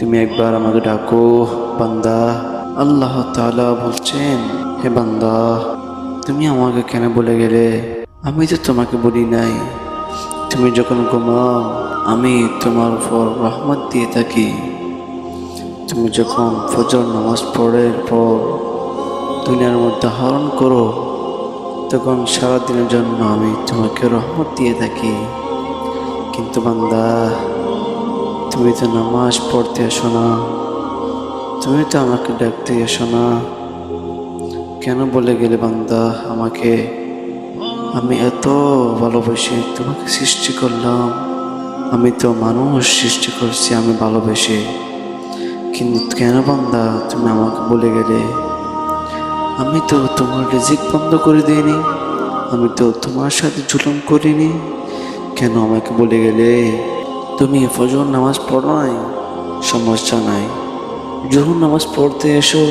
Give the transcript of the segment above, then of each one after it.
তুমি একবার আমাকে ডাকো, বান্দা। আল্লাহ তাআলা বলছেন, হে বান্দা, তুমি আমাকে কেন বলে গেলে? আমি তো তোমাকে বলি নাই। তুমি যখন ঘুমাও, আমি তোমার উপর রহমত দিয়ে থাকি। তুমি যখন ফজর নামাজ পড়ের পর দুনিয়ার মধ্যে হরণ করো, তখন সারাদিনের জন্য আমি তোমাকে রহমত দিয়ে থাকি। কিন্তু বান্দা তুমি তো নামাজ পড়তে এসো না। তুমি তো আমাকে ডাকতে এসো না। কেন বলে গেলে বান্দা আমাকে? আমি এত ভালোবেসে তোমাকে সৃষ্টি করলাম। আমি তো মানুষ সৃষ্টি করছি, আমি ভালোবেসে। কিন্তু কেন বান্দা তুমি আমাকে বলে গেলে? আমি তো তোমার রিজিক বন্ধ করে দিইনি। আমি তো তোমার সাথে জুলুম করিনি। কেন আমাকে বলে গেলে? তুমি ফজর নামাজ পড়ো নাই? সমস্যা নাই। জোহর নামাজ পড়তে এসো।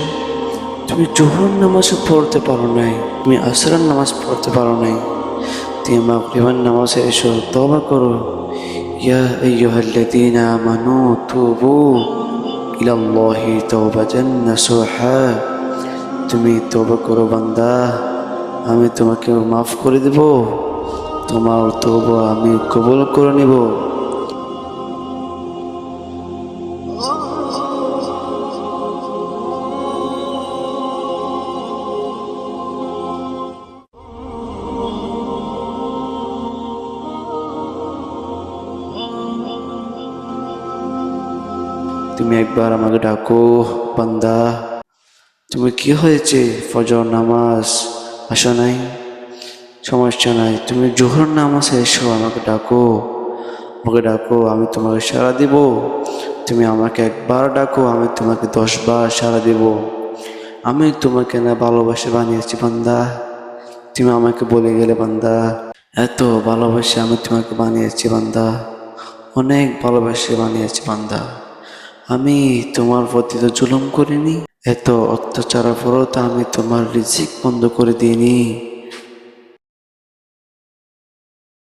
তুমি জোহর নামাজও পড়তে পারো নাই। তুমি আসরার নামাজ পড়তে পারো নাই। তুমি মাগরিবার নামাজে এসো তবা করো। ইয়া তুমি তবা করো বান্দা, আমি তোমাকে মাফ করে দেব। তোমার তবা আমি কবল করে নেব। তুমি একবার আমাকে ডাকো, বান্দা। তুমি কি হয়েছে? ফজর নামাজ? আসো নাই? সমস্যা নাই। তুমি জোহর নামাজে এসো, আমাকে ডাকো। আমাকে ডাকো, আমি তোমাকে সাড়া দিব। তুমি আমাকে একবার ডাকো, আমি তোমাকে দশ বার সাড়া দিব। আমি তোমাকে না ভালোবাসে বানিয়েছি, বান্দা। তুমি আমাকে বলে গেলে, বান্দা। এত ভালোবাসে আমি তোমাকে বানিয়েছি, বান্দা। অনেক ভালোবাসে বানিয়েছি, বান্দা। আমি তোমার প্রতি তো জুলুম করিনি, এত অত্যাচার তো আমি তোমার রিজিক বন্ধ করে দিইনি।